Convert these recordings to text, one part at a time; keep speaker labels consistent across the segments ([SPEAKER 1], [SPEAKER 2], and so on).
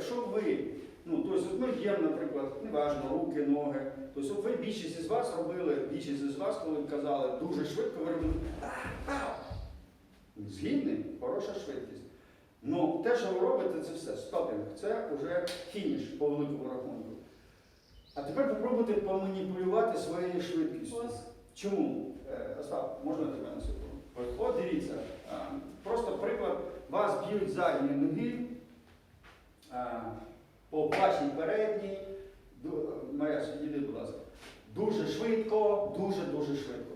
[SPEAKER 1] якщо ви, ну, тобто, от ми є, наприклад, неважно, руки, ноги, тобто от ви більшість із вас робили, більшість із вас, коли казали дуже швидко, ви робили. Згідний, хороша швидкість. Ну, те, що ви робите, це все, стопінг, це вже фініш по великому рахунку. А тепер попробуйте поманіпулювати своєю швидкістю. Чому? Е, Остап, можна тебе на секунду? От дивіться, просто приклад, вас б'ють задні ноги, по вашій передній, Марія, іди, будь ласка, дуже швидко, дуже-дуже швидко.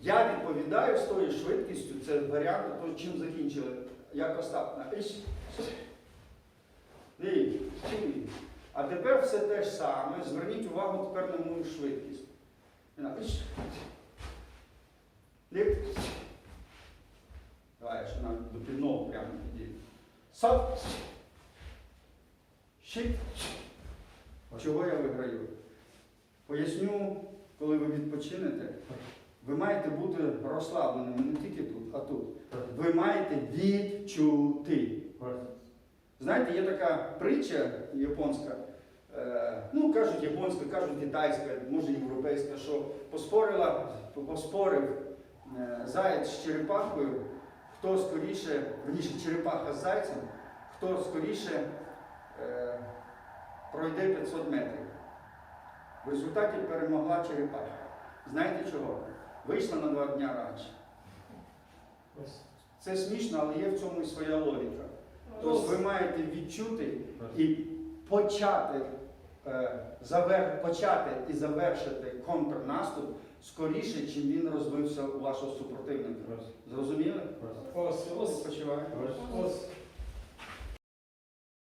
[SPEAKER 1] Я відповідаю з тою швидкістю, це варіант, того, чим закінчили, як Остап. на «Іщ». Ні, ні. А тепер все те ж саме. Зверніть увагу тепер на мою швидкість. Давай, що нам до підного прямо підійде. Сап. Щит. Чого я виграю? Поясню, коли ви відпочинете, ви маєте бути розслабленими не тільки тут, а тут. Ви маєте відчути. Знаєте, є така притча японська, е, ну кажуть японська, кажуть китайська, може європейська, що поспорила, поспорив е, заєць з черепахою, хто скоріше, верніше черепаха з зайцем, хто скоріше е, пройде 500 метрів. В результаті перемогла черепаха. Знаєте чого? Вийшла на два дня раніше. Це смішно, але є в цьому і своя логіка. Тобто ви маєте відчути і почати, е, завер, почати і завершити контрнаступ скоріше, чим він розвився у вашого супротивника. Зрозуміли?
[SPEAKER 2] Ось, ось,
[SPEAKER 1] Почуваю.
[SPEAKER 2] ось.